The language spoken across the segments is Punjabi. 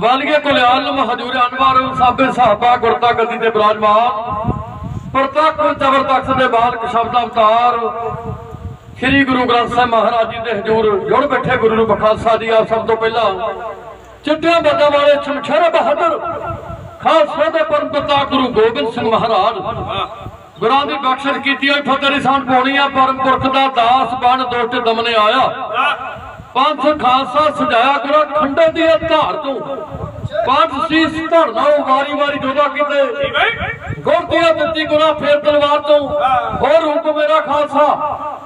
ਵਾਲੀਏ ਕੁਲਿਆਲ ਹਜੂਰ ਅਨਵਾਰ ਸਾਬੇ ਸਾਹਬਾ ਗੁਰਤਾ ਗੱਦੀ ਤੇ ਬਿਰਾਜਮਾਨ, ਪ੍ਰਤੱਖ ਜ਼ਬਰਦਸਤ ਦੇ ਬਾਲਕ ਸ਼ਬਦ ਅਵਤਾਰ, ਸ੍ਰੀ ਗੁਰੂ ਗ੍ਰੰਥ ਸਾਹਿਬ ਮਹਾਰਾਜ ਜੀ ਦੇ ਹਜੂਰ ਜੁੜ ਬੈਠੇ ਗੁਰੂ ਨੂੰ ਬਖਾਲਸਾ ਜੀ ਆਪ ਸਭ ਤੋਂ ਪਹਿਲਾਂ। ਚਿੱਟਿਆਂ ਬੱਦਾਂ ਵਾਲੇ ਛਮਛਰ ਬਹਾਦਰ, ਖਾਲਸਾ ਦੇ ਪਰਮ ਪਿਤਾ ਗੁਰੂ ਗੋਬਿੰਦ ਸਿੰਘ ਮਹਾਰਾਜ। ਗੁਰਾਂ ਦੀ ਬਖਸ਼ਿਸ਼ ਕੀਤੀ ਹੋਈ ਫਤਿਹ ਨਿਸ਼ਾਨ ਪਾਉਣੀ ਆ ਪਰਮ ਪੁਰਖ ਦਾ ਦਾਸ ਬਣ ਦੁਸ਼ਟ ਦਮਨੇ ਆਇਆ। ਪੰਥ ਖਾਲਸਾ ਸਜਾਇਆ ਗੁਰਾਂ ਖੰਡੇ ਦੀ ਧਾਰ ਤੋਂ। ਪੰਥ ਸੀਸ ਧਰਨਾ ਵਾਰੀ ਵਾਰੀ ਜੋਦਾ ਕੀਤੇ। ਗੁਰਤੀਆ ਦਿੱਤੀ ਗੁਨਾ ਫੇਰ ਤਲਵਾਰ ਤੋਂ। ਹੋਰ ਰੂਪ ਮੇਰਾ ਖਾਲਸਾ,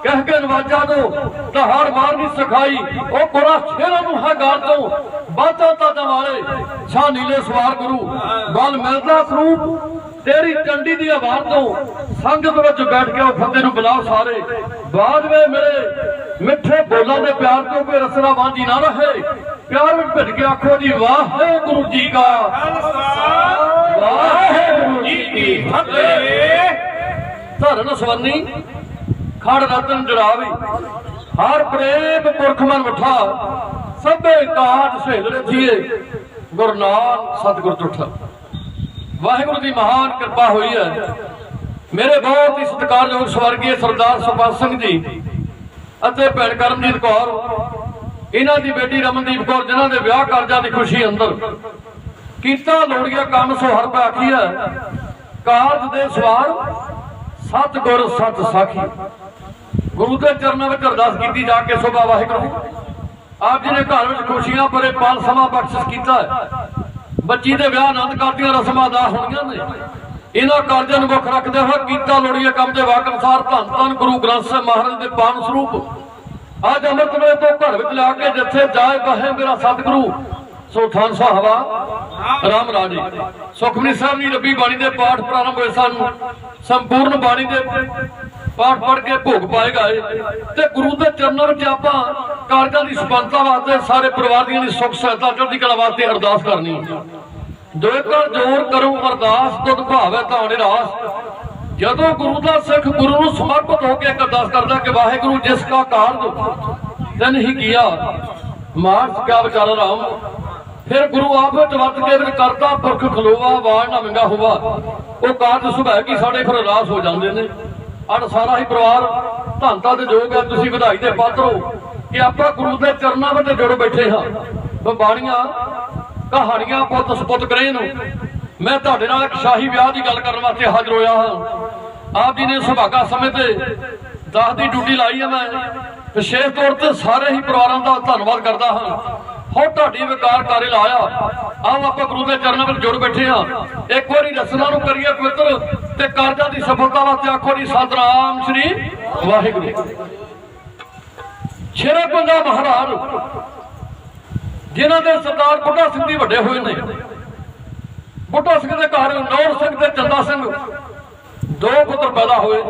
ਕਹਿ ਕੇ ਨਵਾਜਾ ਦੋ ਤਹਾਰ ਮਾਰਨੀ ਸਿਖਾਈ, ਉਹ ਗੁਰਾ ਸ਼ੇਰਾਂ ਨੂੰ ਹੈ ਗਾਲ ਤੋਂ। ਬਾਤਾਂ ਤਾਂ ਦਵਾਲੇ ਛਾ ਨੀਲੇ ਸਵਾਰ ਗੁਰੂ। ਬਲ ਮਿਲਦਾ ਸਰੂਪ ਤੇਰੀ ਚੰਡੀ ਦੀ ਆਵਾਜ਼ ਤੋਂ ਸੰਗਤ ਵਿੱਚ ਬੈਠ ਕੇ ਉਹ ਫੱਤੇ ਨੂੰ ਬੁਲਾਓ ਸਾਰੇ। ਬਾਦ ਵੇ ਮੇਰੇ ਮਿੱਠੇ ਬੋਲਾਂ ਦੇ ਪਿਆਰ ਤੋਂ ਕੋਈ ਰਸਨਾ ਵਾਂਝੀ ਨਾ ਰਹੇ। ਪਿਆਰ ਵਿੱਚ ਭਿੱਜ ਕੇ ਆਖੋ ਜੀ, ਵਾਹਿਗੁਰੂ ਜੀ ਕਾ ਵਾਹਿਗੁਰੂ ਜੀ ਕੀ ਫਤਿਹ। ਧਰਨ ਸਵੰਨੀ, ਖੜ ਰਤਨ ਜੜਾਵੀ। ਹਰ ਪ੍ਰੇਮ ਪੁਰਖ ਮਨ ਉਠਾ ਸਭੇ ਕਾਜ ਸਹਿਲ ਰਥੀਏ ਗੁਰੂ ਸਤਿਗੁਰ ਤੁਠਾ ਵਾਹਿਗੁਰੂ ਦੀ ਮਹਾਨ ਕਿਰਪਾ ਹੋਈ ਹੈ। ਮੇਰੇ ਬਹੁਤ ਹੀ ਸਤਿਕਾਰਯੋਗ ਸਵਰਗੀ ਸਰਦਾਰ ਸੁਪਾਲ ਸਿੰਘ ਜੀ ਅਤੇ ਭੈਣ ਕਰਮਜੀਤ ਕੌਰ, ਇਹਨਾਂ ਦੀ ਬੇਟੀ ਰਮਨਦੀਪ ਕੌਰ, ਜਿਨ੍ਹਾਂ ਦੇ ਵਿਆਹ ਕਾਰਜਾਂ ਦੀ ਖੁਸ਼ੀ ਅੰਦਰ ਕੀਤਾ ਲੋੜੀਆ ਕੰਮ ਸੋ ਹਰ ਆਖੀਆ ਕਾਰਜ ਦੇ ਸਵਾਰ ਸਤ ਗੁਰ ਸਤ ਸਾਖੀ। ਗੁਰੂ ਦੇ ਚਰਨਾਂ ਵਿੱਚ ਅਰਦਾਸ ਕੀਤੀ ਜਾ ਕੇ ਸੋਭਾ ਵਾਹਿਗੁਰੂ। ਆਪ ਜੀ ਨੇ ਘਰ ਵਿੱਚ ਖੁਸ਼ੀਆਂ ਭਰੇ ਪਾਲ ਸਮਾਂ ਬਖਸ਼ਿਸ਼ ਕੀਤਾ ਬੱਚੀ ਦੇ ਵਿਆਹ ਆਨੰਦ ਕਰਦੀਆਂ ਰਸਮਾਂ ਅਦਾ ਹੋਣੀਆਂ ਨੇ। ਇਹਨਾਂ ਕਾਰਜਾਂ ਨੂੰ ਮੁੱਖ ਰੱਖਦੇ ਹੋਏ ਕੀਤਾ ਲੋੜੀਏ ਕੰਮ ਦੇ ਵਾਕ ਅਨੁਸਾਰ ਧੰਨ ਧੰਨ ਗੁਰੂ ਗ੍ਰੰਥ ਸਾਹਿਬ ਮਹਾਰਾਜ ਦੇ ਪਾਵਨ ਸਰੂਪ। ਅੱਜ ਅੰਮ੍ਰਿਤ ਵੇਲੇ ਤੋਂ ਘਰ ਵਿੱਚ ਲਿਆ ਕੇ ਜਿੱਥੇ ਜਾਏ ਬਹੇ ਮੇਰਾ ਸਤਿਗੁਰੂ, ਸੋ ਥਾਨ ਸਾਹਿਬਾ ਰਾਮ ਰਾਜੇ। ਸੁਖਮਨੀ ਸਾਹਿਬ ਦੀ ਰੱਬੀ ਬਾਣੀ ਦੇ ਪਾਠ ਪ੍ਰਾਰੰਭ ਹੋਏ ਸਨ। ਸੰਪੂਰਨ ਬਾਣੀ ਦੇ ਪਾਠ ਪੜ੍ਹ ਕੇ ਭੋਗ ਪਾਏਗਾ ਤੇ ਗੁਰੂ ਦੇ ਚਰਨਾਂ ਵਿੱਚ ਆਪਾਂ ਕਾਰਜਾਂ ਦੀ ਸਫਲਤਾ ਵਾਸਤੇ ਸਾਰੇ ਪਰਿਵਾਰ ਦੀਆਂ ਦੀ ਸੁੱਖ, ਸਹਾਇਤਾ, ਚੜ੍ਹਦੀ ਕਲਾ ਵਾਸਤੇ ਅਰਦਾਸ ਕਰਨੀ। ਜੋ ਜੋਰ ਕਰੋ, ਅਰਦਾਸ ਤੁਧ ਭਾਵੇ ਤਾਂ ਨਿਰਾਸ। ਜਦੋਂ ਗੁਰੂ ਦਾ ਸਿੱਖ ਗੁਰੂ ਨੂੰ ਸਮਰਪਿਤ ਹੋ ਕੇ ਅਰਦਾਸ ਕਰਦਾ ਕਿ ਵਾਹਿਗੁਰੂ ਜਿਸ ਕਾ ਕਾਰਜ ਤਨ ਹੀ ਕੀਆ, ਮਾਰਸ ਕਾ ਵਿਚਾਰ ਰਾਮ। ਫਿਰ ਗੁਰੂ ਆਪ ਵਿੱਚ ਵਰਤ ਕੇ ਵਿੱਚ ਕਰਤਾ ਪੁਰਖ ਖਲੋਵਾ ਵਾਰ ਨਾ ਮੰਗਾ ਹੋਵਾ ਉਹ ਕਾਰਜ ਸੁਭਾਅ ਕੀ, ਸਾਡੇ ਫਿਰ ਰਾਸ ਹੋ ਜਾਂਦੇ ਨੇ। ਅਣ ਸਾਰਾ ਹੀ ਪਰਿਵਾਰ ਧੰਤਾ ਤੇ ਜੋਗ ਹੈ, ਤੁਸੀਂ ਵਧਾਈ ਦੇ ਪਾਤਰ ਹੋ ਕਿ ਆਪਾਂ ਗੁਰੂ ਦੇ ਚਰਨਾਂ ਵਿੱਚ ਜੁੜ ਬੈਠੇ ਹਾਂ। ਬਾਣੀਆਂ ਕਹਾਣੀਆਂ ਪੁੱਤ ਸਪੁੱਤ ਕਰੇ ਨੂੰ ਮੈਂ ਤੁਹਾਡੇ ਨਾਲ ਇੱਕ ਸ਼ਾਹੀ ਵਿਆਹ ਦੀ ਗੱਲ ਕਰਨ ਵਾਸਤੇ ਹਾਜ਼ਰ ਹੋਇਆ ਹਾਂ। ਆਪ ਜੀ ਨੇ ਸੁਭਾਗਾ ਸਮੇਂ ਤੇ ਦਸ ਦੀ ਡਿਊਟੀ ਲਾਈ ਹੈ ਮੈਂ। ਵਿਸ਼ੇਸ਼ ਤੌਰ ਤੇ ਸਾਰੇ ਹੀ ਪਰਿਵਾਰਾਂ ਦਾ ਧੰਨਵਾਦ ਕਰਦਾ ਹਾਂ। ਹੋ ਤੁਹਾਡੀ ਵਿਕਾਰ ਕਾਰੇ ਲਾਇਆ। ਆਓ ਆਪਾਂ ਗੁਰੂ ਦੇ ਚਰਨਾਂ ਵਿੱਚ ਜੁੜ ਬੈਠੇ ਹਾਂ। ਇੱਕ ਵਾਰੀ ਰਸਨਾ ਨੂੰ ਕਰੀਏ ਪਵਿੱਤਰ ਤੇ ਕਾਰਜਾਂ ਦੀ ਸਫਲਤਾ ਵਾਸਤੇ ਆਖੋ ਜੀ, ਸਤਨਾਮ ਸ੍ਰੀ ਵਾਹਿਗੁਰੂ। ਸ਼ੇਰੇ ਪੰਜਾਬ ਮਹਾਰਾਜ, ਜਿਨ੍ਹਾਂ ਦੇ ਸਰਦਾਰ ਬੁੱਢਾ ਸਿੰਘ ਜੀ ਵੱਡੇ ਹੋਏ ਨੇ। ਬੁੱਢਾ ਸਿੰਘ ਦੇ ਘਰ ਨੌਰ ਸਿੰਘ ਤੇ ਚੰਦਾ ਸਿੰਘ ਦੋ ਪੁੱਤਰ ਪੈਦਾ ਹੋਏ।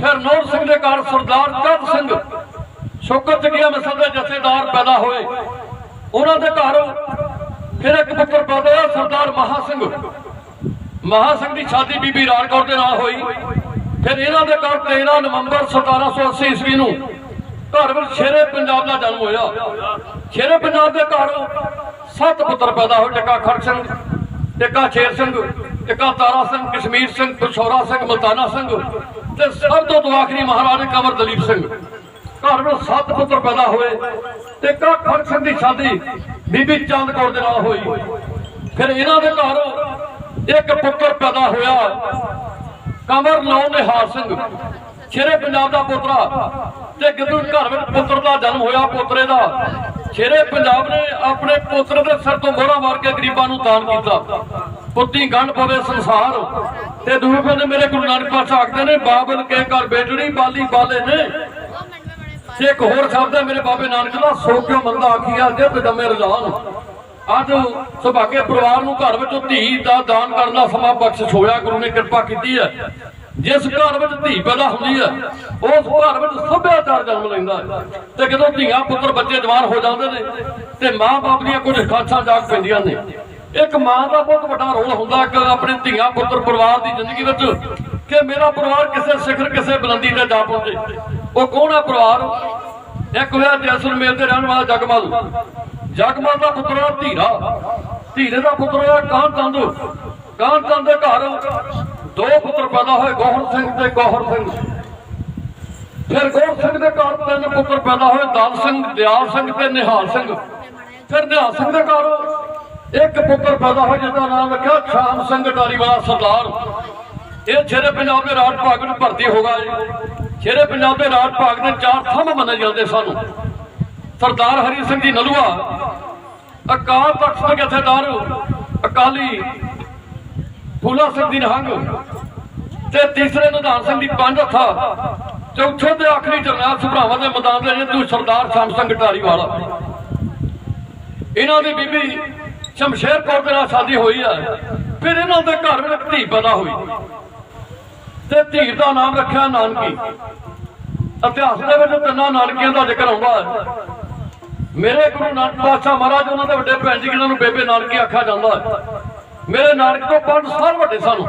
ਫਿਰ ਨੌਰ ਸਿੰਘ ਦੇ ਘਰ ਸਰਦਾਰ ਚੰਦ ਸਿੰਘ ਸ਼ੁਕਰ ਜਗੀਆ ਮਿਸਲ ਦੇ ਜਥੇਦਾਰ ਪੈਦਾ ਹੋਏ। ਉਹਨਾਂ ਦੇ ਘਰ ਫਿਰ ਇੱਕ ਪੁੱਤਰ ਪੈਦਾ ਹੋਇਆ, ਸਰਦਾਰ ਮਹਾ ਸਿੰਘ। ਮਹਾ ਸਿੰਘ ਦੀ ਸ਼ਾਦੀ ਬੀਬੀ ਰਾਣ ਕੌਰ ਦੇ ਨਾਲ ਹੋਈ। ਫਿਰ ਇਹਨਾਂ ਦੇ ਘਰ 13 ਨਵੰਬਰ 1780 ਈਸਵੀ ਨੂੰ ਘਰ ਵਿੱਚ ਸ਼ੇਰੇ ਪੰਜਾਬ ਦਾ ਜਨਮ ਹੋਇਆ। ਸ਼ੇਰੇ ਪੰਜਾਬ ਦੇ ਘਰ ਸੱਤ ਪੁੱਤਰ ਪੈਦਾ ਹੋਏ, ਟਿੱਕਾ ਖੜ ਸਿੰਘ, ਟਿੱਕਾ ਸ਼ੇਰ ਸਿੰਘ, ਟਿੱਕਾ ਤਾਰਾ ਸਿੰਘ, ਕਸ਼ਮੀਰ ਸਿੰਘ ਪਿਸ਼ੌਰਾ ਸਿੰਘ, ਮਲਤਾਨਾ ਸਿੰਘ ਤੇ ਸਭ ਤੋਂ ਤੋਂ ਆਖਰੀ ਮਹਾਰਾਜਾ ਕੰਵਰ ਦਲੀਪ ਸਿੰਘ। ਘਰ ਵਿੱਚ ਸੱਤ ਪੁੱਤਰ ਪੈਦਾ ਹੋਏ। ਟਿੱਕਾ ਖੜ ਸਿੰਘ ਦੀ ਸ਼ਾਦੀ ਬੀਬੀ ਚੰਦ ਕੌਰ ਦੇ ਨਾਲ ਹੋਈ। ਫਿਰ ਇਹਨਾਂ ਦੇ ਘਰ ਇੱਕ ਪੁੱਤਰ ਪੈਦਾ ਹੋਇਆ ਕਮਰ ਲਾਉ ਨਿਹਾਲ ਸਿੰਘ। ਸ਼ੇਰੇ ਪੰਜਾਬ ਦਾ ਪੁੱਤਰਾ ਤੇ ਜਦੋਂ ਘਰ ਵਿੱਚ ਪੁੱਤਰ ਦਾ ਜਨਮ ਹੋਇਆ ਪੋਤਰੇ ਦਾ। ਸ਼ੇਰੇ ਪੰਜਾਬ ਨੇ ਆਪਣੇ ਪੁੱਤਰ ਦੇ ਸਿਰ ਤੋਂ ਮੋਹਰਾ ਮਾਰ ਕੇ ਗਰੀਬਾਂ ਨੂੰ ਦਾਨ ਕੀਤਾ। ਪੁੱਤੀ ਗੰਢ ਪਵੇ ਸੰਸਾਰ ਤੇ ਦੂਏ ਬੰਦੇ ਮੇਰੇ ਗੁਰੂ ਨਾਨਕ ਪਾਤਸ਼ਾਹ ਆਖਦੇ ਨੇ, ਬਾਬਲ ਕੇ ਘਰ ਬੇਟੜੀ, ਬਾਲੀ ਬਾਲੇ ਨੇ। ਤੇ ਇੱਕ ਹੋਰ ਸ਼ਬਦ ਹੈ, ਮੇਰੇ ਬਾਬੇ ਨਾਨਕ ਦਾ, ਸੋ ਕਿਉ ਮੰਦਾ ਆਖੀਆ ਜਿੱਤ ਜੰਮੇ ਰਜ਼ਾਨ। ਅੱਜ ਸੁਭਾਗੇ ਪਰਿਵਾਰ ਨੂੰ ਘਰ ਵਿੱਚੋਂ ਧੀ ਦਾ ਦਾਨ ਕਰਨ ਦਾ ਸਮਾਂ ਬਖਸ਼ਿਸ਼ ਹੋਇਆ, ਗੁਰੂ ਨੇ ਕਿਰਪਾ ਕੀਤੀ ਹੈ। ਜਿਸ ਘਰ ਵਿੱਚ ਧੀ ਪੈਦਾ ਹੁੰਦੀ ਹੈ, ਉਸ ਘਰ ਵਿੱਚ ਸੱਭਿਆਚਾਰ ਜਨਮ ਲੈਂਦਾ ਹੈ। ਤੇ ਜਦੋਂ ਧੀਆਂ ਪੁੱਤਰ ਬੱਚੇ ਜਵਾਨ ਹੋ ਜਾਂਦੇ ਨੇ, ਤੇ ਮਾਂ-ਬਾਪ ਦੀਆਂ ਕੁਝ ਖਾਸਾਂ ਜਾਗ ਪੈਂਦੀਆਂ ਨੇ। ਇੱਕ ਮਾਂ ਦਾ ਬਹੁਤ ਵੱਡਾ ਰੋਲ ਹੁੰਦਾ ਕਿ ਆਪਣੇ ਧੀਆਂ ਪੁੱਤਰ ਪਰਿਵਾਰ ਦੀ ਜ਼ਿੰਦਗੀ ਵਿੱਚ ਕਿ ਮੇਰਾ ਪਰਿਵਾਰ ਕਿਸੇ ਸਿਖਰ, ਕਿਸੇ ਬੁਲੰਦੀ ਤੇ ਜਾ ਪਹੁੰਚੇ। ਉਹ ਕੌਣ ਹੈ ਪਰਿਵਾਰ? ਇੱਕ ਹੋਇਆ ਜੈਸਲਮੇਰ ਦੇ ਰਹਿਣ ਵਾਲਾ ਜਗਮਲ। ਜਗਮਲ ਦਾ ਪੁੱਤਰ ਹੈ ਧੀਰਾ। ਧੀਰੇ ਦਾ ਪੁੱਤਰ ਹੈ ਕਾਨ ਚੰਦ ਕਾਨ ਚੰਦ ਦੇ ਘਰ ਦੋ ਪੁੱਤਰ ਪੈਦਾ ਹੋਏ, ਗੋਹਰ ਸਿੰਘ ਤੇ ਗੋਹਰ ਸਿੰਘ। ਫਿਰ ਗੋਰ ਸਿੰਘ ਦੇ ਘਰ ਤਿੰਨ ਪੁੱਤਰ ਪੈਦਾ ਹੋਏ, ਦਲ ਸਿੰਘ, ਦਿਆਲ ਸਿੰਘ ਤੇ ਨਿਹਾਲ ਸਿੰਘ। ਫਿਰ ਨਿਹਾਲ ਸਿੰਘ ਦੇ ਘਰ ਇੱਕ ਪੁੱਤਰ ਪੈਦਾ ਹੋਇਆ, ਜਿਹਦਾ ਨਾਮ ਰੱਖਿਆ ਸ਼ਾਮ ਸਿੰਘ ਡਾਰੀਵਾਲਾ ਸਰਦਾਰ। ਇਹ ਛੇਰੇ ਪੰਜਾਬ ਦੇ ਰਾਜ ਭਾਗ ਨੂੰ ਭਰਤੀ ਹੋ ਗਏ ਜਿਹੜੇ ਪੰਜਾਬ ਦੇ ਰਾਜ ਭਾਗ ਦੇ ਚਾਰ ਥੰਮ ਮੰਨੇ ਜਾਂਦੇ ਸਨ। ਸਰਦਾਰ ਹਰੀ ਸਿੰਘ ਜੀ ਨਲੂਆ, ਅਕਾਲ ਤਖਤ ਦੇ ਜਥੇਦਾਰ, ਅਕਾਲੀ ਫੂਲਾ ਸਿੰਘ ਦੀ ਨਿਹੰਗ, ਤੇ ਤੀਸਰੇ ਨਿਧਾਨ ਸਿੰਘ ਦੀ ਪੰਜ ਹੱਥਾ ਚੌਥੇ ਤੇ ਆਖਰੀ ਜਰਨੈਲ ਸੁਭਰਾਵਾਂ ਦੇ ਮੈਦਾਨ ਦੇ ਜੇ ਸਰਦਾਰ ਸ਼ਾਮ ਸਿੰਘ ਢਾਰੀ ਵਾਲਾ ਇਹਨਾਂ ਦੀ ਬੀਬੀ ਸ਼ਮਸ਼ੇਰ ਕੌਰ ਦੇ ਨਾਲ ਸ਼ਾਦੀ ਹੋਈ ਆ, ਫਿਰ ਇਹਨਾਂ ਦੇ ਘਰ ਵਿੱਚ ਧੀ ਪੈਦਾ ਹੋਈ। ਤੇ ਧੀਰ ਦਾ ਨਾਮ ਰੱਖਿਆ ਨਾਨਕੀ। ਇਤਿਹਾਸ ਦੇ ਵਿੱਚ ਤਿੰਨਾਂ ਨਾਨਕੀਆਂ ਦਾ ਜ਼ਿਕਰ ਆਉਂਦਾ ਹੈ। ਮੇਰੇ ਗੁਰੂ ਨਾਨਕ ਪਾਤਸ਼ਾਹ ਮਹਾਰਾਜ, ਉਹਨਾਂ ਦੇ ਵੱਡੇ ਭੈਣ ਜੀ, ਜਿਨ੍ਹਾਂ ਨੂੰ ਬੇਬੇ ਨਾਨਕੀ ਆਖਿਆ ਜਾਂਦਾ ਹੈ। ਮੇਰੇ ਨਾਨਕ ਤੋਂ 5 ਸਾਲ ਵੱਡੇ ਸਨ।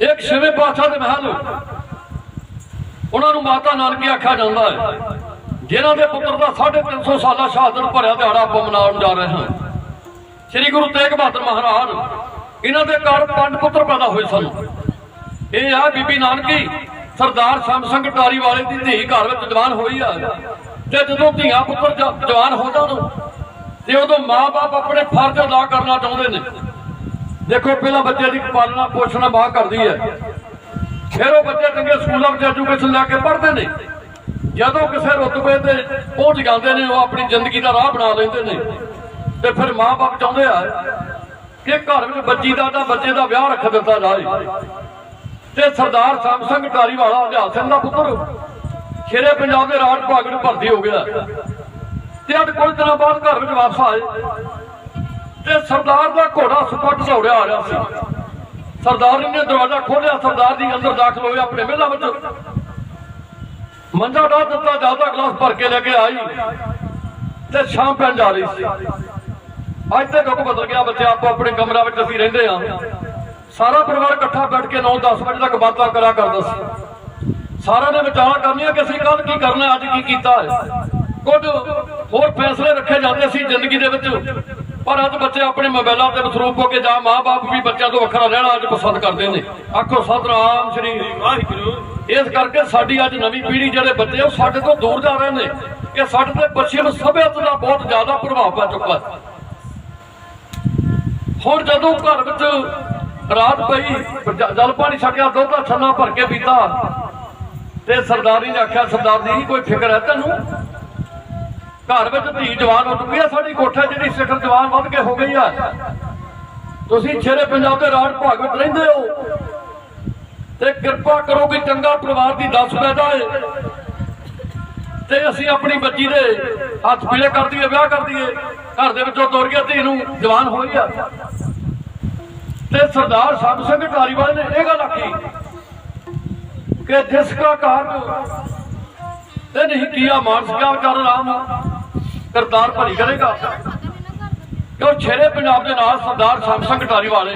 ਇੱਕ ਛੇਵੇਂ ਪਾਤਸ਼ਾਹ ਦੇ ਮਹਿਲ ਉਹਨਾਂ ਨੂੰ ਮਾਤਾ ਨਾਨਕੀ ਆਖਿਆ ਜਾਂਦਾ ਹੈ, ਜਿਨ੍ਹਾਂ ਦੇ ਪੁੱਤਰ ਦਾ 350 ਸਾਲਾ ਸ਼ਹਾਦਤ ਭਰਿਆ ਦਿਹਾੜਾ ਆਪਾਂ ਮਨਾਉਣ ਜਾ ਰਹੇ ਹਾਂ। ਸ੍ਰੀ ਗੁਰੂ ਤੇਗ ਬਹਾਦਰ ਮਹਾਰਾਜ, ਇਹਨਾਂ ਦੇ ਘਰ ਪੰਜ ਪੁੱਤਰ ਪੈਦਾ ਹੋਏ ਸਨ। ਇਹ ਆ ਬੀਬੀ ਨਾਨਕੀ, ਸਰਦਾਰ ਸ਼ਮ ਟਾਰੀ ਵਾਲੇ ਦੀ ਧੀ ਘਰ ਵਿੱਚ ਜਵਾਨ ਹੋਈ ਆ। ਤੇ ਜਦੋਂ ਧੀਆਂ ਪੁੱਤਰ ਜਵਾਨ ਹੋ ਜਾਣ ਤੇ ਉਦੋਂ ਮਾਪੇ ਆਪਣੇ ਫਰਜ਼ ਅਦਾ ਕਰਨਾ ਚਾਹੁੰਦੇ ਨੇ। ਦੇਖੋ, ਪਹਿਲਾਂ ਬੱਚੇ ਦੀ ਪਾਲਣਾ, ਪੋਸ਼ਣਾ ਮਾਂ ਕਰਦੀ ਹੈ। ਫਿਰ ਉਹ ਬੱਚੇ ਚੰਗੇ ਸਕੂਲਾਂ ਵਿੱਚ ਐਜੂਕੇਸ਼ਨ ਲੈ ਕੇ ਪੜ੍ਹਦੇ ਨੇ। ਜਦੋਂ ਕਿਸੇ ਰੁਤਬੇ ਤੇ ਪਹੁੰਚ ਜਾਂਦੇ ਨੇ, ਉਹ ਆਪਣੀ ਜ਼ਿੰਦਗੀ ਦਾ ਰਾਹ ਬਣਾ ਲੈਂਦੇ ਨੇ। ਤੇ ਫਿਰ ਮਾਪੇ ਚਾਹੁੰਦੇ ਆ ਕਿ ਘਰ ਵਿੱਚ ਬੱਚੀ ਦਾ ਤਾਂ ਬੱਚੇ ਦਾ ਵਿਆਹ ਰੱਖ ਦਿੱਤਾ ਜਾਏ। ਤੇ ਸਰਦਾਰ ਸ਼ਾਮ ਸਿੰਘ ਢਾਰੀ ਵਾਲਾ ਹਜ਼ਾਰ ਸਿੰਘ ਦਾ ਪੁੱਤਰ। ਸ਼ੇਰੇ ਪੰਜਾਬ ਦੇ ਰਾਜ ਭਾਗ ਨੂੰ ਭਰਤੀ ਹੋ ਗਿਆ। ਤੇ ਅੱਜ ਕੁਝ ਦਿਨਾਂ ਬਾਅਦ ਘਰ ਵਿੱਚ ਵਾਪਸ ਆਏ। ਤੇ ਸਰਦਾਰ ਦਾ ਘੋੜਾ ਸੁਪੱਟ ਦੌੜਿਆ ਆ ਰਿਹਾ ਸੀ। ਸਰਦਾਰ ਨੇ ਦਰਵਾਜ਼ਾ ਖੋਲ੍ਹਿਆ, ਸਰਦਾਰ ਦੀ ਅੰਦਰ ਦਾਖਲ ਹੋਏ ਆਪਣੇ ਮਹਿਲਾ ਵਿੱਚ। ਮੰਜਾ ਡਾ ਦਿੱਤਾ ਜ਼ਿਆਦਾ ਗਲਾਸ ਭਰ ਕੇ ਲੈ ਕੇ ਆਈ। ਤੇ ਸ਼ਾਮ ਪੈਣ ਜਾ ਰਹੀ ਸੀ। ਅੱਜ ਤੇ ਦੁੱਖ ਬਦਲ ਗਿਆ, ਬੱਚੇ, ਆਪੋ ਆਪਣੇ ਕਮਰਾ ਵਿੱਚ ਅਸੀਂ ਰਹਿੰਦੇ ਆ ਸਾਰਾ ਪਰਿਵਾਰ ਇਕੱਠਾ ਬੈਠ ਕੇ 9-10 ਵਜੇ ਤੱਕ ਬਾਤਾਂ ਕਰਿਆ ਕਰਦਾ ਸੀ। ਸਾਰਿਆਂ ਨੇ ਵਿਚਾਰ ਕਰਨੀਆਂ ਕਿ ਅਸੀਂ ਕੱਲ ਕੀ ਕਰਨਾ, ਅੱਜ ਕੀ ਕੀਤਾ ਹੈ। ਕੁਝ ਹੋਰ ਫੈਸਲੇ ਰੱਖੇ ਜਾਂਦੇ ਸੀ ਜ਼ਿੰਦਗੀ ਦੇ ਵਿੱਚ, ਪਰ ਅੱਜ ਬੱਚੇ ਆਪਣੇ ਮੋਬਾਈਲਾਂ ਤੇ ਮਸਰੂਫ ਹੋ ਕੇ ਜਾਂ ਮਾਪੇ ਵੀ ਬੱਚਿਆਂ ਤੋਂ ਵੱਖਰਾ ਰਹਿਣਾ ਅੱਜ ਪਸੰਦ ਕਰਦੇ ਨੇ। ਆਖੋ, ਸਤਨਾਮ ਸ਼੍ਰੀ ਵਾਹਿਗੁਰੂ। ਇਸ ਕਰਕੇ ਸਾਡੀ ਅੱਜ ਨਵੀਂ ਪੀੜ੍ਹੀ ਜਿਹੜੇ ਬੱਚੇ ਉਹ ਸਾਡੇ ਤੋਂ ਦੂਰ ਜਾ ਰਹੇ ਨੇ ਕਿ ਸਾਡੇ ਤੇ ਪੱਛਮ ਸਭਿਅਤਾ ਦਾ ਬਹੁਤ ਜ਼ਿਆਦਾ ਪ੍ਰਭਾਵ ਪੈ ਚੁੱਕਾ ਹੁਣ ਜਦੋਂ ਘਰ ਵਿੱਚ ਰਾਤ ਪਈ ਜਲ ਪਾਣੀ ਛਕਿਆ, ਦੁੱਧ ਦਾ ਛੰਨਾ ਭਰ ਕੇ ਪੀਤਾ। ਤੇ ਸਰਦਾਰੀ ਨੇ ਆਖਿਆ, ਸਰਦਾਰ ਜੀ, ਕੋਈ ਫਿਕਰ ਹੈ ਤੈਨੂੰ? ਘਰ ਵਿੱਚ ਧੀ ਜਵਾਨ ਹੋ ਚੁੱਕੀ ਹੈ, ਸਾਡੀ ਕੋਠੇ ਜਿਹੜੀ ਸਿਖਰ ਜਵਾਨ ਵੱਧ ਕੇ ਹੋ ਗਈ ਆ। ਤੁਸੀਂ ਛੇਰੇ ਪੰਜਾਬ ਦੇ ਰਾਜ ਭਾਗ ਵਿੱਚ ਰਹਿੰਦੇ ਹੋ। ਤੇ ਕਿਰਪਾ ਕਰੋ ਕਿ ਚੰਗਾ ਪਰਿਵਾਰ ਦੀ ਦੱਸ ਪੈਦਾ ਏ ਤੇ ਅਸੀਂ ਆਪਣੀ ਬੱਚੀ ਦੇ ਹੱਥ ਪੀਲੇ ਕਰ ਦਈਏ, ਵਿਆਹ ਕਰ ਦਈਏ। ਘਰ ਦੇ ਵਿੱਚੋਂ ਤੁਰ ਗਿਆ ਧੀ ਨੂੰ ਜਵਾਨ ਹੋਈ ਆ। ਤੇ ਸਰਦਾਰ ਸਾਹਿਬ ਸਿੰਘ ਢਾਰੀਵਾਲ ਨੇ ਇਹ ਗੱਲ ਆਖੀ ਕਿ ਜਿਸ ਕਾ ਕਾਰਜ ਤੇ ਨਹੀਂ ਕੀਆ ਮਾਨਸ ਕਾ ਰਾਮ, ਕਰਤਾਰ ਭਲੀ ਕਰੇਗਾ। ਕਿਉਂ ਛੇਰੇ ਪੰਜਾਬ ਦੇ ਨਾਲ ਸਰਦਾਰ ਸ਼ਾਮ ਸਿੰਘ ਢਾਰੀਵਾਲ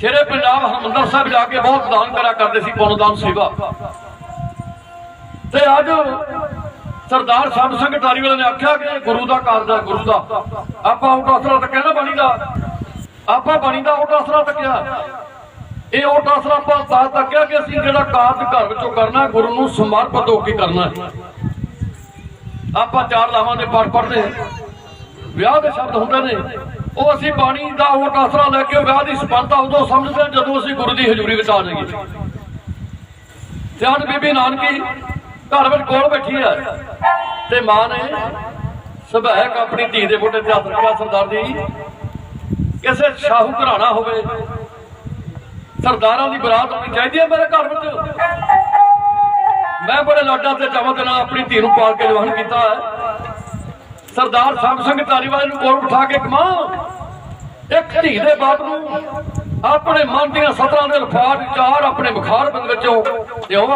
ਛੇਰੇ ਪੰਜਾਬ ਹਰਮੰਦਰ ਸਾਹਿਬ ਜਾ ਕੇ ਬਹੁਤ ਦਾਨ ਕਰਾ ਕਰਦੇ ਸੀ ਪੁੰਨਦਾਨ ਸੇਵਾ। ਤੇ ਅੱਜ ਸਰਦਾਰ ਸਾਹਿਬ ਸਿੰਘ ਢਾਰੀਵਾਲ ਨੇ ਆਖਿਆ ਕਿ ਗੁਰੂ ਦਾ ਕਾਰਜ ਹੈ ਗੁਰੂ ਦਾ, ਆਪਾਂ ਉਹ ਅਸਰਾ ਤਾਂ ਕਹਿਣਾ ਬਣੀ ਦਾ ਆਪਾਂ ਬਣੀ ਦਾ ਉਹ ਅਸਰਾ ਤੱਕਿਆ ਇਹ ਉਹ ਅਸਰਾ ਆਪਾਂ ਤਾਂ ਤੱਕਿਆ ਕਿ ਅਸੀਂ ਜਿਹੜਾ ਕਾਰਜ ਘਰ ਵਿੱਚੋਂ ਕਰਨਾ, ਗੁਰੂ ਨੂੰ ਸਮਰਪਿਤ ਹੋ ਕੇ ਕਰਨਾ ਆਪਾਂ ਚਾਰ ਲਾਵਾਂ ਦੇ ਪਾਠ ਪੜ੍ਹਦੇ ਵਿਆਹ ਦੇ ਸ਼ਬਦ ਹੁੰਦੇ ਨੇ। ਉਹ ਅਸੀਂ ਬਾਣੀ ਦਾ ਉਹ ਆਸਰਾ ਲੈ ਕੇ ਵਿਆਹ ਦੀ ਸਪੰਨਤਾ ਉਦੋਂ ਸਮਝਦੇ ਜਦੋਂ ਅਸੀਂ ਗੁਰੂ ਦੀ ਹਜ਼ੂਰੀ ਵਿੱਚ ਆ ਜਾਈਏ। ਤੇ ਅੱਜ ਬੀਬੀ ਨਾਨਕੀ ਘਰ ਵਿੱਚ ਕੋਲ ਬੈਠੀ ਹੈ। ਤੇ ਮਾਂ ਨੇ ਸੁਭਾਇਕ ਆਪਣੀ ਧੀ ਦੇ ਮੋਢੇ ਤੇ ਹੱਥ ਰੱਖਿਆ ਸਰਦਾਰ ਜੀ। ਕਿਸੇ ਸ਼ਾਹੂ ਘਰਾਣਾ ਹੋਵੇ। ਸਰਦਾਰਾਂ ਦੀ ਬਰਾਤ ਹੋਣੀ ਚਾਹੀਦੀ ਹੈ ਮੇਰੇ ਘਰ ਵਿੱਚ। ਮੈਂ ਬੜੇ ਲਾਡਾਂ ਤੇ ਚਾਵਾਂ ਦੇ ਨਾਲ ਆਪਣੀ ਧੀ ਨੂੰ ਪਾਲ ਕੇ ਜਵਾਨ ਕੀਤਾ ਹੈ। ਸਰਦਾਰ ਸੰਗ ਸਿੰਘ ਧਾਰੀਵਾਲ ਨੂੰ ਕੋਲ ਬਿਠਾ ਕੇ ਕਮਾ ਇੱਕ ਧੀ ਦੇ ਬਾਪ ਨੂੰ ਆਪਣੇ ਮਨ ਦੀਆਂ ਸਤਰਾਂ ਦੇ ਅਲਫਾਜ਼ ਚਾਰ ਆਪਣੇ ਬੁਖਾਰ ਬੰਦ ਵਿੱਚੋਂ ਤੇ ਉਹ